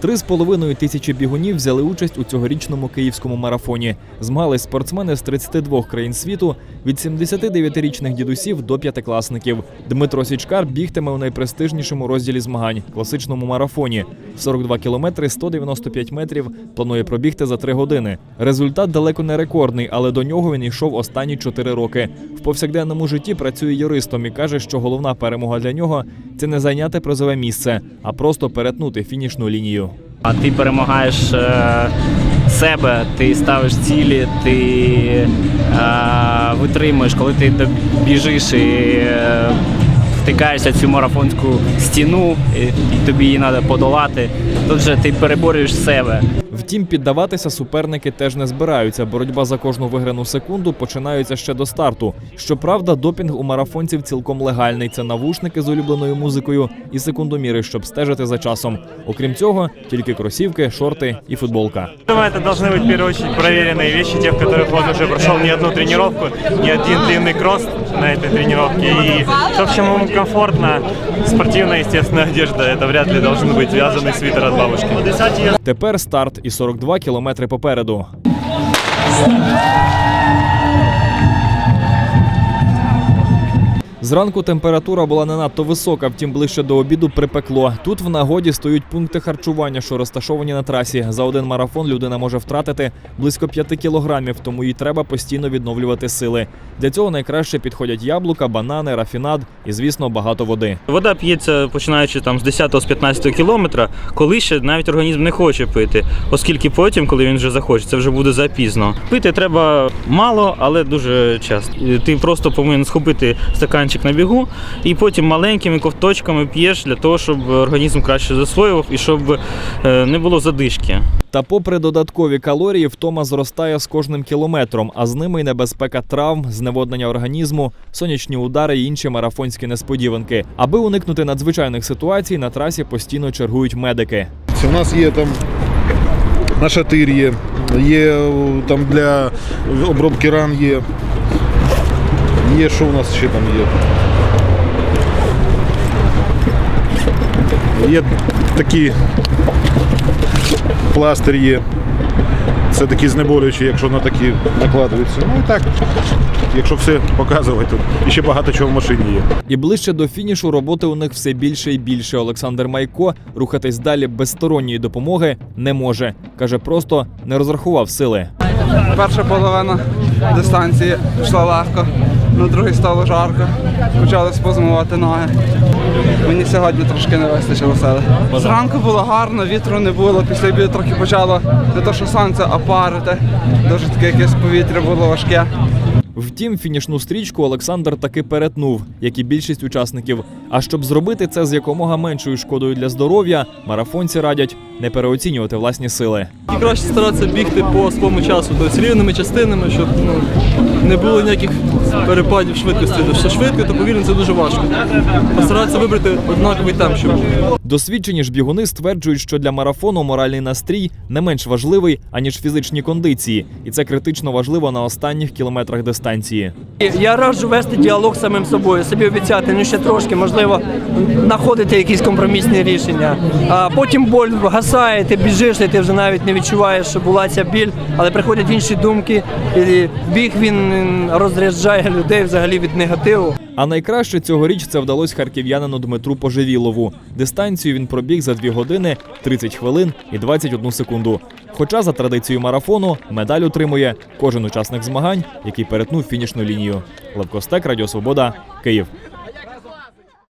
Три з половиною тисячі бігунів взяли участь у цьогорічному київському марафоні. Змагались спортсмени з 32 країн світу від 79-річних дідусів до п'ятикласників. Дмитро Січкар бігтиме у найпрестижнішому розділі змагань класичному марафоні. 42 кілометри 195 метрів планує пробігти за три години. Результат далеко не рекордний, але до нього він йшов останні чотири роки. В повсякденному житті працює юристом і каже, що головна перемога для нього це не зайняти призове місце, а просто перетнути фінішну лінію. А ти перемагаєш е, себе, ти ставиш цілі, ти е, витримуєш, коли ти біжиш і е, втикаєшся в цю марафонську стіну, і, і тобі її треба подолати. Тут же ти переборюєш себе. Втім, піддаватися суперники теж не збираються. Боротьба за кожну виграну секунду починається ще до старту. Щоправда, допінг у марафонців цілком легальний. Це навушники з улюбленою музикою і секундоміри, щоб стежити за часом. Окрім цього, тільки кросівки, шорти і футболка. Думаю, это должны быть в первую очередь проверенные вещи, те, в которых он уже прошел не одну тренировку, не один длинный кросс на этой тренировке. И то, в чем ему комфортно, спортивная, естественно, одежда, это вряд ли должен быть вязаный свитер от бабушки. Тепер старт і 42 кілометри попереду. Зранку температура була не надто висока, втім ближче до обіду припекло. Тут в нагоді стоють пункти харчування, що розташовані на трасі. За один марафон людина може втратити близько 5 кілограмів, тому їй треба постійно відновлювати сили. Для цього найкраще підходять яблука, банани, рафінад і, звісно, багато води. Вода п'ється починаючи там з 10 з 15 кілометра, коли ще навіть організм не хоче пити, оскільки потім, коли він вже захоче, це вже буде запізно. Пити треба мало, але дуже часто. Ти просто повинен схопити стаканчик на бігу і потім маленькими ковточками п'єш для того, щоб організм краще засвоював і щоб е, не було задишки. Та попри додаткові калорії, втома зростає з кожним кілометром, а з ними й небезпека травм, зневоднення організму, сонячні удари і інші марафонські несподіванки. Аби уникнути надзвичайних ситуацій, на трасі постійно чергують медики. У нас є там нашатир є, є там для обробки ран є. Є, що у нас ще там є? Є такі пластир є. Це такі знеболюючі, якщо на такі накладуються. Ну і так, якщо все показувати, то ще багато чого в машині є. І ближче до фінішу роботи у них все більше і більше. Олександр Майко рухатись далі без сторонньої допомоги не може. каже, просто не розрахував сили. Перша половина дистанції йшла легко, на другій стало жарко, почали спозмувати ноги. Мені сьогодні трошки не вистачило сили. Зранку було гарно, вітру не було, після обіду трохи почало не то, що сонце, а парити. Дуже таке якесь повітря було важке. Втім, фінішну стрічку Олександр таки перетнув, як і більшість учасників. А щоб зробити це з якомога меншою шкодою для здоров'я, марафонці радять не переоцінювати власні сили. І краще старатися бігти по своєму часу, тобто рівними частинами, щоб ну, не було ніяких перепадів швидкості. Що швидко, то повільно це дуже важко. Постаратися вибрати однаковий темп, щоб Досвідчені ж бігуни стверджують, що для марафону моральний настрій не менш важливий аніж фізичні кондиції, і це критично важливо на останніх кілометрах дистанції. Я раджу вести діалог з самим собою, собі обіцяти, ну ще трошки, можливо, знаходити якісь компромісні рішення. А потім боль вгасає, ти біжиш, і ти вже навіть не відчуваєш, що була ця біль, але приходять інші думки. І біг він розряджає людей взагалі від негативу. А найкраще цьогоріч це вдалося харків'янину Дмитру Поживілову. Дистанцію він пробіг за 2 години 30 хвилин і 21 секунду. Хоча за традицією марафону медаль отримує кожен учасник змагань, який перетнув фінішну лінію. Левко Стек, Радіо Свобода, Київ.